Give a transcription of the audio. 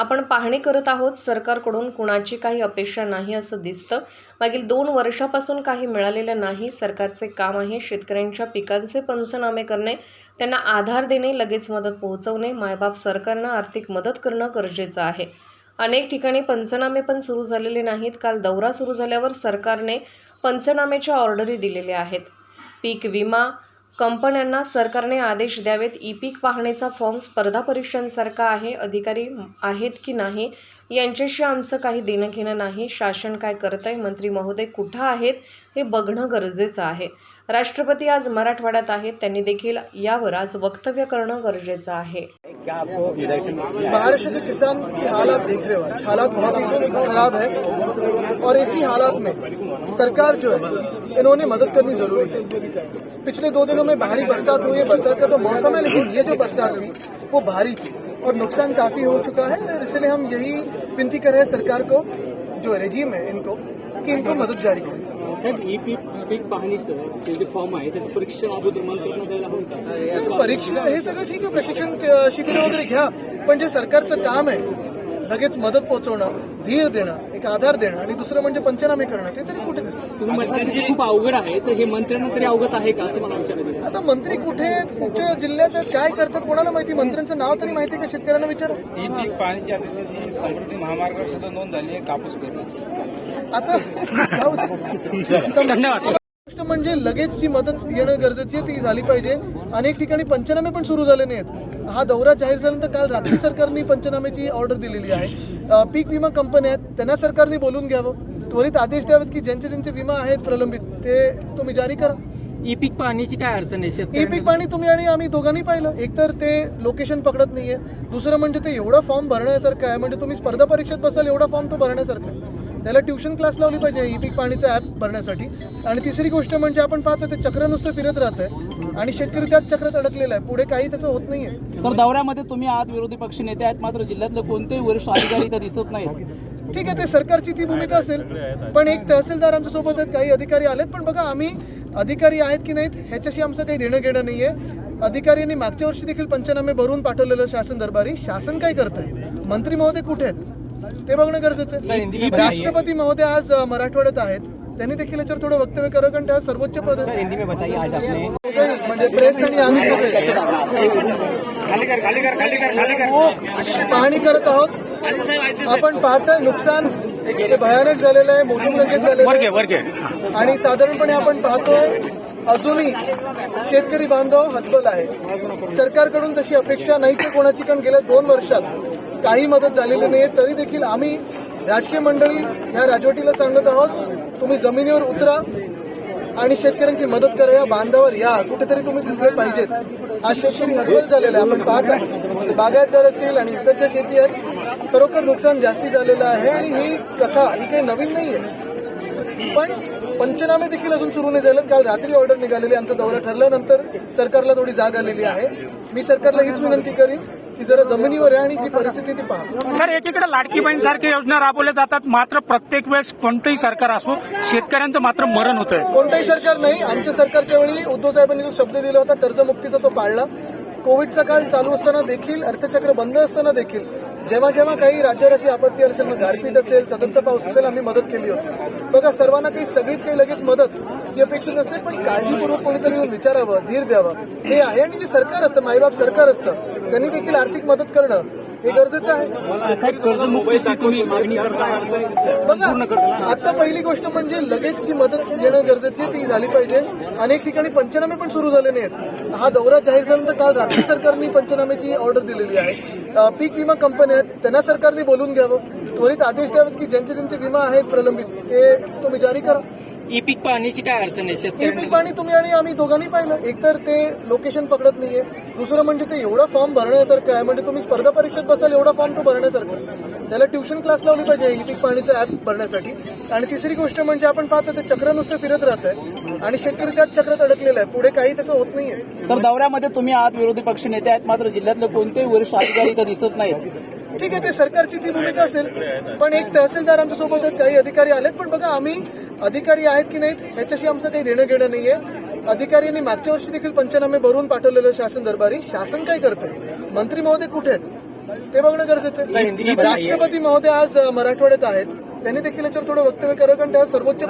आपण पाहणी करत आहोत सरकारकडून कुणाची काही अपेक्षा नाही असं दिसतं. मागील दोन वर्षापासून काही मिळालेलं नाही. सरकारचे काम आहे शेतकऱ्यांच्या पिकांचे पंचनामे करणे त्यांना आधार देणे लगेच मदत पोहोचवणे मायबाप सरकारनं आर्थिक मदत करणं गरजेचं आहे. अनेक ठिकाणी पंचनामे पण सुरू झालेले नाहीत. काल दौरा सुरू झाल्यावर सरकारने पंचनामेच्या ऑर्डरी दिलेल्या आहेत. पीक विमा कंपन्यांना सरकारने आदेश द्यावेत. ई पीक पाहणीचा फॉर्म स्पर्धा परीक्षांसारखा आहे. अधिकारी आहेत की नाही यांच्याशी आमचं काही देणं घेणं नाही. शासन काय करतंय? मंत्री महोदय कुठं आहेत? हे बघणं गरजेचं आहे. राष्ट्रपती आज मराठवाड्यात आहेत. त्यांनी देखील यावर आज वक्तव्य करणं गरजेचं आहे. आपको महाराष्ट्र के किसान की हालात देख रहे हो हालात बहुत ही खराब है. और इसी हालात में सरकार जो है इन्होंने मदद करनी जरूरी है। पिछले दो दिनों में भारी बरसात हुई है। बरसात का तो मौसम है लेकिन ये जो बरसात थी वो भारी थी। और नुकसान काफी हो चुका है और इसलिए हम यही विनती कर रहे हैं सरकार को जो रेजिम है इनको कि इनको मदद जारी करें। साहेब ई पीक पीक पाहणीचं ते जे फॉर्म आहे त्याचं परीक्षा अगोदर मंत्र्यांना द्यायला हवं का परीक्षा हे सगळं ठीक आहे प्रशिक्षण अ, शिबिर वगैरे घ्या पण जे सरकारचं काम आहे लगेच मदत पोहोचवणं धीर देणं एक आधार देणं आणि दुसरं म्हणजे पंचनामे करणं ते तरी कुठे दिसतं? तुम्ही म्हटलं खूप अवघड आहे तर हे मंत्र्यांना तरी अवगत आहे का असं मला विचारायचं. आता मंत्री कुठे आहेत कुठच्या जिल्ह्यात आहेत काय करतात कोणाला माहिती? मंत्र्यांचं नाव तरी माहिती आहे का शेतकऱ्यांना विचार. ही पीक पाहण्याची आदिवासी समृद्धी महामार्गावर सुद्धा नोंद झाली आहे कापूस पेरण्याची आता. धन्यवाद. म्हणजे लगेचची मदत येणं गरजेची आहे ती झाली पाहिजे. अनेक ठिकाणी पंचनामे पण सुरू झाले नाहीत. हा दौरा जाहीर झाल्यानंतर काल रात्री सरकारने पंचनामेची ऑर्डर दिलेली आहे. पीक विमा कंपन्या आहेत. त्यांना सरकारने बोलून घ्यावं. त्वरित आदेश द्यावेत की ज्यांचे ज्यांचे विमा आहेत प्रलंबित ते तुम्ही जारी करा. ई पीक पाहणीची काय अडचण आहे? ई पीक पाणी तुम्ही आणि आम्ही दोघांनी पाहिलं. एकतर ते लोकेशन पकडत नाहीये. दुसरं म्हणजे ते एवढा फॉर्म भरण्यासारखं आहे. म्हणजे तुम्ही स्पर्धा परीक्षेत बसाल एवढा फॉर्म तो भरण्यासारखा आहे. त्याला ट्युशन क्लास लावली पाहिजे ई पीक पाणीचं ॲप भरण्यासाठी. आणि तिसरी गोष्ट म्हणजे आपण पाहतो ते चक्र नुसतं फिरत राहत आणि शेतकरी त्याच चक्रात अडकलेला आहे. पुढे काही त्याचं होत नाहीये. सर दौऱ्यामध्ये तुम्ही आहात विरोधी पक्ष नेते आहेत मात्र जिल्ह्यातले कोणतेही वरिष्ठ अधिकारी इथं दिसत नाहीत. ठीक आहे ते सरकारची ती भूमिका असेल पण एक तहसीलदार आमच्यासोबत आहेत काही अधिकारी आलेत पण बघा आम्ही अधिकारी आहेत की नाहीत ह्याच्याशी आमचं काही देणं घेणं नाहीये. अधिकाऱ्यांनी मागच्या वर्षी देखील पंचनामे भरून पाठवलेलं शासन दरबारी. शासन काय करतंय? मंत्री महोदय कुठे आहेत? ते बघणं गरजेचं आहे. राष्ट्रपती महोदय आज मराठवाड्यात आहेत. त्यांनी देखील याच्यावर थोडं वक्तव्य करावं कारण त्या सर्वोच्च पद आहे. हिंदी में बताइए आज आपने. म्हणजे प्रेस आणि आम्ही सगळे. खाली कर खाली कर खाली कर खाली कर. पाहणी करत आहोत. आपण पाहतोय नुकसान हे भयानक झालेलं आहे मोठी संख्येत झालेलं आहे. आणि साधारणपणे आपण पाहतोय अजूनही शेतकरी बांधव हतबल आहे. सरकारकडून तशी अपेक्षा नाही तर कोणाची कारण गेल्या दोन वर्षात काही मदत झालेली नाही तरी देखील आम्ही राजकीय मंडळी ह्या राजवटीला सांगत आहोत तुम्ही जमिनीवर उतरा आणि शेतकऱ्यांची मदत करा. या बांधावर या. कुठेतरी तुम्ही दिसले पाहिजेत. आज शेतकरी हतबल झालेला आहे. आपण पाहता ते बागायतदार असतील आणि इतर ज्या शेती आहेत. खरोखर नुकसान जास्ती झालेलं आहे आणि ही कथा ही काही नवीन नाही आहे पण पंचनामे देखील अजून सुरू नाही झाले काल रात्री ऑर्डर निघालेली आमचा दौरा ठरल्यानंतर सरकारला थोडी जाग आलेली आहे. मी सरकारला हीच विनंती करीन की जरा जमिनीवर आहे आणि जी परिस्थिती ती पहा. सर एकीकडे लाडकी बहीण सारख्या योजना राबवल्या जातात मात्र प्रत्येक वेळेस कोणतंही सरकार असो शेतकऱ्यांचं मात्र मरण होतंय. कोणतंही सरकार नाही आमच्या सरकारच्या वेळी उद्धव साहेबांनी जो शब्द दिला होता कर्जमुक्तीचा तो पाळला. कोविडचा काळ चालू असताना देखील अर्थचक्र बंद असताना देखील जेव्हा जेव्हा काही राज्यावर अशी आपत्ती आली असेल मग गारपीट असेल सततचा पाऊस असेल आम्ही मदत केली होती. बघा सर्वांना काही सगळीच काही लगेच मदत ही अपेक्षित नसते पण काळजीपूर्वक कोणीतरी येऊन विचारावं धीर द्यावं. हे आहे आणि जे सरकार असतं मायबाप सरकार असतं त्यांनी देखील आर्थिक मदत करणं हे गरजेचं आहे. बघा आता पहिली गोष्ट म्हणजे लगेचची मदत येणं गरजेची ती झाली पाहिजे. अनेक ठिकाणी पंचनामे पण सुरू झाले नाहीत. हा दौरा जाहीर झाल्यानंतर काल रात्री सरकारने पंचनामेची ऑर्डर दिलेली आहे. पीक विमा कंपन्या आहेत त्यांना सरकारने बोलून घ्यावं. त्वरित आदेश द्यावेत की ज्यांचे ज्यांचे विमा आहेत प्रलंबित ते तुम्ही जारी करा. ई पीक पाहणीची काय अडचण आहे? ई पीक पाणी तुम्ही आणि आम्ही दोघांनी पाहिलं. एकतर ते लोकेशन पकडत नाहीये. दुसरं म्हणजे ते एवढा फॉर्म भरण्यासारखं आहे. म्हणजे तुम्ही स्पर्धा परीक्षेत बसाल एवढा फॉर्म तो भरण्यासारखं. त्याला ट्युशन क्लास लावली पाहिजे ई पीक पाणीचं ऍप भरण्यासाठी. आणि तिसरी गोष्ट म्हणजे आपण पाहतो ते चक्र नुसतं फिरत राहत आहे आणि शेतकरी त्याच चक्रात अडकलेला आहे. पुढे काही त्याचं होत नाहीये. सर दौऱ्यामध्ये तुम्ही आहात विरोधी पक्ष नेते आहेत मात्र जिल्ह्यातले कोणतेही वरिष्ठ अधिकारी इथं दिसत नाहीत. ठीक आहे ते सरकारची ती भूमिका असेल पण एक तहसीलदार आमच्यासोबत आहेत काही अधिकारी आलेत. पण बघा आम्ही अधिकारी आहेत की नाहीत ह्याच्याशी आमचं काही देणं घेणं नाहीये. अधिकाऱ्यांनी मागच्या वर्षी देखील पंचनामे भरून पाठवलेलं शासन दरबारी. शासन काय करतंय? मंत्री महोदय कुठे आहेत? ते बघणं गरजेचं आहे राष्ट्रपती महोदय आज मराठवाड्यात आहेत त्यांनी देखील याच्यावर थोडं वक्तव्य करावं कारण ते आज सर्वोच्च.